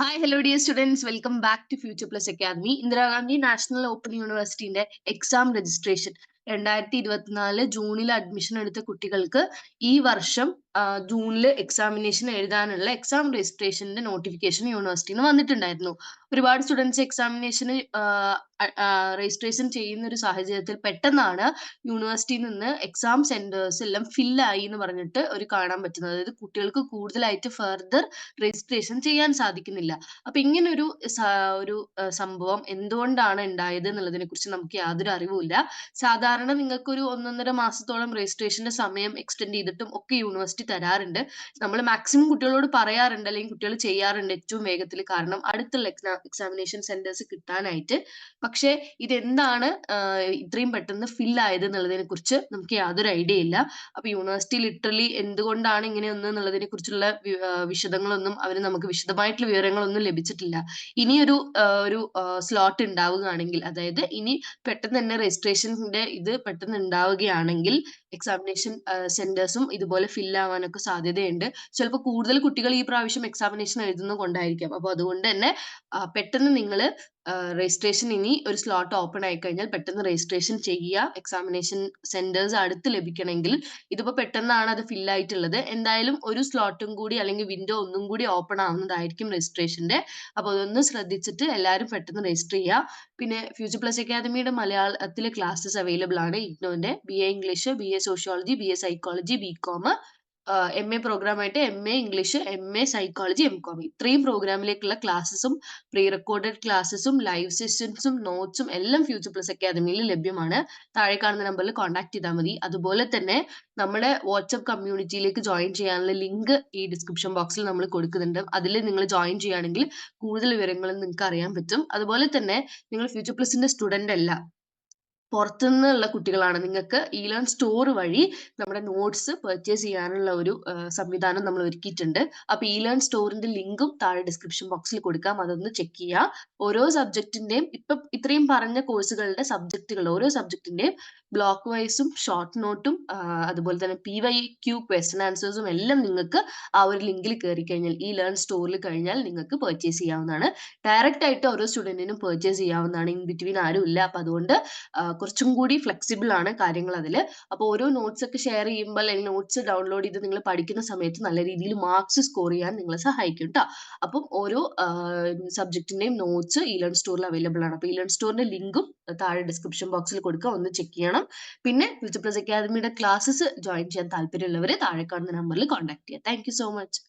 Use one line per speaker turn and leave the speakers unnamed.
Hi hello dear students welcome back to future plus academy Indira Gandhi national open യൂണിവേഴ്സിറ്റിന്റെ exam registration രണ്ടായിരത്തി ഇരുപത്തിനാല് ജൂണിൽ admission എടുത്ത കുട്ടികൾക്ക് ഈ വർഷം ജൂണിൽ എക്സാമിനേഷൻ എഴുതാനുള്ള എക്സാം രജിസ്ട്രേഷന്റെ നോട്ടിഫിക്കേഷൻ യൂണിവേഴ്സിറ്റിയിൽ നിന്ന് വന്നിട്ടുണ്ടായിരുന്നു. ഒരുപാട് സ്റ്റുഡൻസ് എക്സാമിനേഷന് രജിസ്ട്രേഷൻ ചെയ്യുന്ന ഒരു സാഹചര്യത്തിൽ പെട്ടെന്നാണ് യൂണിവേഴ്സിറ്റിയിൽ നിന്ന് എക്സാം സെന്റേഴ്സ് എല്ലാം ഫില്ലായി എന്ന് പറഞ്ഞിട്ട് ഒരു കാണാൻ പറ്റുന്നത്. അതായത് കുട്ടികൾക്ക് കൂടുതലായിട്ട് ഫെർദർ രജിസ്ട്രേഷൻ ചെയ്യാൻ സാധിക്കുന്നില്ല. അപ്പൊ ഇങ്ങനെ ഒരു ഒരു സംഭവം എന്തുകൊണ്ടാണ് ഉണ്ടായത് എന്നുള്ളതിനെ കുറിച്ച് നമുക്ക് യാതൊരു അറിവുമില്ല സാധാരണ നിങ്ങൾക്ക് ഒരു ഒന്നൊന്നര മാസത്തോളം രജിസ്ട്രേഷന്റെ സമയം എക്സ്റ്റെൻഡ് ചെയ്തിട്ടും ഒക്കെ യൂണിവേഴ്സിറ്റി തരാറുണ്ട്. നമ്മൾ മാക്സിമം കുട്ടികളോട് പറയാറുണ്ട് അല്ലെങ്കിൽ കുട്ടികൾ ചെയ്യാറുണ്ട് ഏറ്റവും വേഗത്തിൽ കാരണം അടുത്തുള്ള എക്സാമിനേഷൻ സെന്റേഴ്സ് കിട്ടാനായിട്ട്. പക്ഷേ ഇതെന്താണ് ഇത്രയും പെട്ടെന്ന് ഫിൽ ആയത് എന്നുള്ളതിനെ കുറിച്ച് നമുക്ക് യാതൊരു ഐഡിയ ഇല്ല. അപ്പൊ യൂണിവേഴ്സിറ്റി ലിറ്ററലി എന്തുകൊണ്ടാണ് ഇങ്ങനെ ഒന്ന് എന്നുള്ളതിനെ കുറിച്ചുള്ള വിശദങ്ങളൊന്നും അവർ നമുക്ക് വിശദമായിട്ടുള്ള വിവരങ്ങളൊന്നും ലഭിച്ചിട്ടില്ല. ഇനിയൊരു ഒരു സ്ലോട്ട് ഉണ്ടാവുകയാണെങ്കിൽ അതായത് ഇനി പെട്ടെന്ന് തന്നെ രജിസ്ട്രേഷന്റെ ഇത് പെട്ടെന്ന് ഉണ്ടാവുകയാണെങ്കിൽ എക്സാമിനേഷൻ സെന്റേഴ്സും ഇതുപോലെ ഫിൽ ആവാനൊക്കെ സാധ്യതയുണ്ട്. ചിലപ്പോൾ കൂടുതൽ കുട്ടികൾ ഈ പ്രാവശ്യം എക്സാമിനേഷൻ എഴുതുന്നത് കൊണ്ടായിരിക്കാം. അപ്പൊ അതുകൊണ്ട് തന്നെ പെട്ടെന്ന് നിങ്ങൾ രജിസ്ട്രേഷൻ ഇനി ഒരു സ്ലോട്ട് ഓപ്പൺ ആയി കഴിഞ്ഞാൽ പെട്ടെന്ന് രജിസ്ട്രേഷൻ ചെയ്യുക. എക്സാമിനേഷൻ സെന്റേഴ്സ് അടുത്ത് ലഭിക്കണമെങ്കിൽ ഇതിപ്പോ പെട്ടെന്നാണ് അത് ഫിൽ ആയിട്ടുള്ളത്. എന്തായാലും ഒരു സ്ലോട്ടും കൂടി അല്ലെങ്കിൽ വിൻഡോ ഒന്നും കൂടി ഓപ്പൺ ആവുന്നതായിരിക്കും രജിസ്ട്രേഷന്റെ അപ്പോൾ അതൊന്ന് ശ്രദ്ധിച്ചിട്ട് എല്ലാവരും പെട്ടെന്ന് രജിസ്റ്റർ ചെയ്യുക. പിന്നെ ഫ്യൂച്ചർ പ്ലസ് അക്കാദമിയുടെ മലയാളത്തിലെ ക്ലാസ്സസ് അവൈലബിൾ ആണ്. ഇഗ്നോന്റെ B A English B A sociology B A psychology B com M A പ്രോഗ്രാമായിട്ട് M A English M A psychology M com ഇത്രയും പ്രോഗ്രാമിലേക്കുള്ള ക്ലാസ്സസും പ്രീ റെക്കോർഡഡ് ക്ലാസ്സസും ലൈവ് സെഷൻസും നോട്ട്സും എല്ലാം ഫ്യൂച്ചർ പ്ലസ് അക്കാദമിയിൽ ലഭ്യമാണ്. താഴെ കാണുന്ന നമ്പറിൽ കോൺടാക്ട് ചെയ്താൽ മതി. അതുപോലെ തന്നെ നമ്മുടെ വാട്സപ്പ് കമ്മ്യൂണിറ്റിയിലേക്ക് ജോയിൻ ചെയ്യാനുള്ള ലിങ്ക് ഈ ഡിസ്ക്രിപ്ഷൻ ബോക്സിൽ നമ്മൾ കൊടുക്കുന്നുണ്ട്. അതിൽ നിങ്ങൾ ജോയിൻ ചെയ്യുകയാണെങ്കിൽ കൂടുതൽ വിവരങ്ങളും നിങ്ങൾക്ക് അറിയാൻ പറ്റും. അതുപോലെ തന്നെ നിങ്ങൾ ഫ്യൂച്ചർ പ്ലസിന്റെ സ്റ്റുഡന്റ് അല്ല. പുറത്തുനിന്നുള്ള കുട്ടികളാണ്. നിങ്ങൾക്ക് ഇ ലേൺ സ്റ്റോർ വഴി നമ്മുടെ നോട്ട്സ് പർച്ചേസ് ചെയ്യാനുള്ള ഒരു സംവിധാനം നമ്മൾ ഒരുക്കിയിട്ടുണ്ട്. അപ്പൊ ഇ ലേൺ സ്റ്റോറിന്റെ ലിങ്കും താഴെ ഡിസ്ക്രിപ്ഷൻ ബോക്സിൽ കൊടുക്കാം. അതൊന്ന് ചെക്ക് ചെയ്യുക. ഓരോ സബ്ജക്റ്റിന്റെയും ഇപ്പൊ ഇത്രയും പറഞ്ഞ കോഴ്സുകളുടെ സബ്ജക്റ്റുകൾ ഓരോ സബ്ജക്റ്റിന്റെയും ബ്ലോക്ക് വൈസും ഷോർട്ട് നോട്ടും അതുപോലെ തന്നെ പി വൈ ക്യൂ ക്വസ്റ്റൻ ആൻസേഴ്സും എല്ലാം നിങ്ങൾക്ക് ആ ഒരു ലിങ്കിൽ കയറി കഴിഞ്ഞാൽ ഈ ലേൺ സ്റ്റോറിൽ കഴിഞ്ഞാൽ നിങ്ങൾക്ക് പർച്ചേസ് ചെയ്യാവുന്നതാണ്. ഡയറക്റ്റ് ആയിട്ട് ഓരോ സ്റ്റുഡന്റിനും പർച്ചേസ് ചെയ്യാവുന്നതാണ്. ഇൻ ബിറ്റ്വീൻ ആരും ഇല്ല. അപ്പൊ അതുകൊണ്ട് കുറച്ചും കൂടി ഫ്ലെക്സിബിൾ ആണ് കാര്യങ്ങൾ അതിൽ. അപ്പോൾ ഓരോ നോട്ട്സ് ഒക്കെ ഷെയർ ചെയ്യുമ്പോൾ അല്ലെങ്കിൽ നോട്ട്സ് ഡൗൺലോഡ് ചെയ്ത് നിങ്ങൾ പഠിക്കുന്ന സമയത്ത് നല്ല രീതിയിൽ മാർക്സ് സ്കോർ ചെയ്യാൻ നിങ്ങളെ സഹായിക്കും കേട്ടോ അപ്പം ഓരോ സബ്ജക്റ്റിന്റെയും നോട്ട്സ് ഈ ലേൺ സ്റ്റോറിൽ അവൈലബിൾ ആണ്. അപ്പോൾ ഈ ലേൺ സ്റ്റോറിന്റെ ലിങ്കും താഴെ ഡിസ്ക്രിപ്ഷൻ ബോക്സിൽ കൊടുക്കുക ഒന്ന് ചെക്ക് ചെയ്യണം. പിന്നെ ഫ്യൂച്ചർ പ്ലസ് അക്കാദമിയുടെ ക്ലാസ്സസ് ജോയിൻ ചെയ്യാൻ താല്പര്യമുള്ളവർ താഴെ കാണുന്ന നമ്പറിൽ കോൺടാക്ട് ചെയ്യുക താങ്ക് സോ മച്ച്